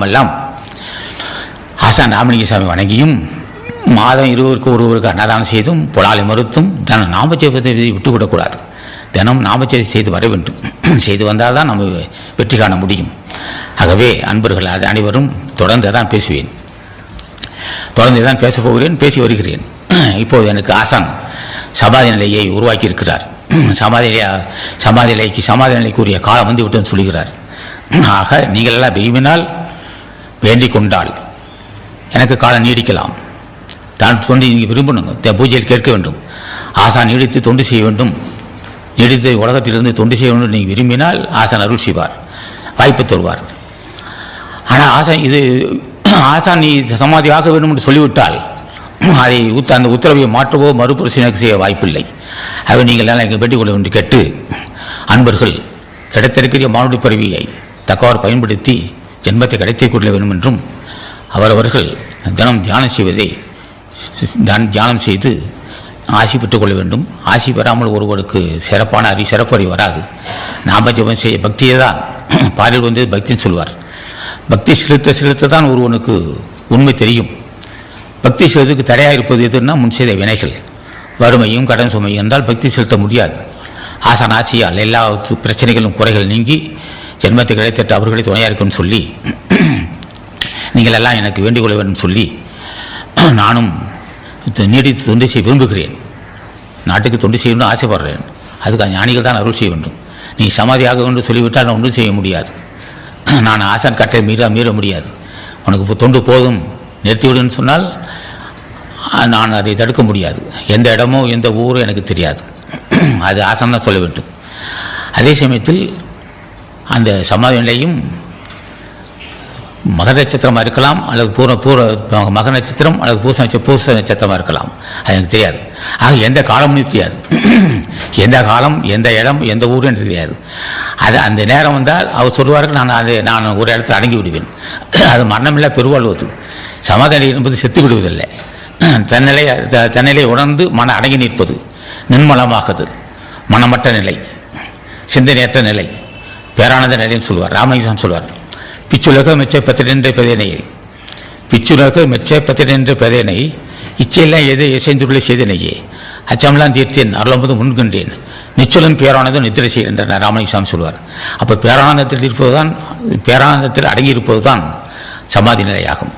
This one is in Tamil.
நம்மெல்லாம் ஆசான் ராமலிங்கசாமி வணங்கியும் மாதம் இருவருக்கு ஒருவருக்கு அன்னதானம் செய்தும் புலாலை மறுத்தும் தினம் நாமச்சேபத்தை விட்டுவிடக்கூடாது. தினம் நாமச்சேவை செய்து வர வேண்டும். செய்து வந்தால் தான் நம்ம வெற்றி காண முடியும். ஆகவே அன்பர்கள் அது அனைவரும் தொடர்ந்து தான் பேசுவேன். தொடர்ந்து தான் பேசப் போகிறேன் பேசி வருகிறேன். இப்போது எனக்கு ஆசான் சமாதி நிலையை உருவாக்கி இருக்கிறார் சமாதி நிலைய சமாதி நிலைக்கு சமாதி நிலைக்குரிய காலம் வந்து விட்டுன்னு சொல்கிறார் ஆக நீங்களெல்லாம் விரும்பினால் வேண்டிக் கொண்டால் எனக்கு காலம் நீடிக்கலாம். தான் தொண்டு நீங்கள் விரும்பணுங்க. பூஜையில் கேட்க வேண்டும். ஆசா நீடித்து தொண்டு செய்ய வேண்டும். நீடித்து உலகத்திலிருந்து தொண்டு செய்ய வேண்டும் நீங்கள் விரும்பினால் ஆசான் அருள் செய்வார். வாய்ப்பு தருவார். ஆனால் ஆசான் இது ஆசான் நீ சமாதி ஆக வேண்டும் என்று சொல்லிவிட்டால் அதை உத்த அந்த உத்தரவை மாற்றவோ மறுபரிசீலனை செய்ய வாய்ப்பில்லை. ஆகவே நீங்கள் எல்லாம் எங்கள் வேண்டிக் கொள்ள வேண்டும் கேட்டு அன்பர்கள் கிடைத்திருக்கிற மானுடி பிறவியை தக்கவாறு பயன்படுத்தி ஜென்மத்தை கிடைத்திக் கொள்ள வேண்டும் என்றும் அவரவர்கள் தினம் தியானம் செய்வதை தியானம் தியானம் செய்து ஆசி பெற்றுக்கொள்ள வேண்டும். ஆசி பெறாமல் ஒருவருக்கு சிறப்பான அறி சிறப்பு அறிவு வராது. நாம ஜெபம் செய்ய பக்தியை தான். பாடல் வந்து பக்தின்னு சொல்வார். பக்தி செலுத்த செலுத்த தான் ஒருவனுக்கு உண்மை தெரியும். பக்தி செலுத்துக்கு தடையாக இருப்பது எதுன்னா முன் செய்த வினைகள். வறுமையும் கடன் சுமையும் என்றால் பக்தி செலுத்த முடியாது. ஆசான் ஆசியால் எல்லா பிரச்சனைகளும் குறைகள் நீங்கி ஜென்மத்தை கிடைத்த அவர்களே துணையாக இருக்கும்னு சொல்லி நீங்கள் எல்லாம் எனக்கு வேண்டிக் கொள்ள வேண்டும் சொல்லி நானும் நீடித்து தொண்டு செய்ய விரும்புகிறேன். நாட்டுக்கு தொண்டு செய்யணும்னு ஆசைப்படுறேன். அதுக்கு ஞானிகள் தான் அருள் செய்ய வேண்டும். நீ சமாதியாக வேண்டும் சொல்லிவிட்டால் நான் ஒன்றும் செய்ய முடியாது. நான் ஆசான் கட்டை மீற மீற முடியாது. உனக்கு இப்போ தொண்டு போதும் நிறுத்திவிடுன்னு சொன்னால் நான் அதை தடுக்க முடியாது. எந்த இடமோ எந்த ஊரோ எனக்கு தெரியாது. அது ஆசான் தான் சொல்ல வேண்டும். அதே சமயத்தில் அந்த சமாதி நிலையும் மக நட்சத்திரமாக இருக்கலாம் அல்லது பூர பூர மக நட்சத்திரம் அல்லது பூச நட்ச பூச நட்சத்திரமாக இருக்கலாம். அது எனக்கு தெரியாது. ஆக எந்த காலம்னு தெரியாது. எந்த காலம் எந்த இடம் எந்த ஊர் எனக்கு தெரியாது. அது அந்த நேரம் வந்தால் அவர் சொல்வார்கள் நான் அது நான் ஒரு இடத்துல அடங்கி விடுவேன். அது மரணமில்லா பெருவாழ்வது சமாதானம் என்பது செத்து விடுவதில்லை. தன்னிலை த- தன்னிலை உணர்ந்து மன அடங்கி நிற்பது நிர்மலமாகுது மனமற்ற நிலை சிந்தனையற்ற நிலை. பேரானந்த நிலையம் சொல்வார் ராமகிருஷ்ணன் சொல்வார். பிச்சுலக மெச்ச பத்திரென்ற பெதனை பிச்சுலக மெச்ச பத்திரென்ற பெதனை இச்சையெல்லாம் எது இசைந்துள்ள செய்தனையே. அச்சம்லாம் தீர்த்தேன் அருளம்பது முன்கண்டேன். நிச்சலன் பேரானந்தம் நித்திரை செய்ய என்ற ராமலிங்காமி சொல்வார். அப்போ பேரானந்தத்தில் இருப்பதுதான் பேரானந்தத்தில் அடங்கி இருப்பதுதான் சமாதி நிலையாகும்.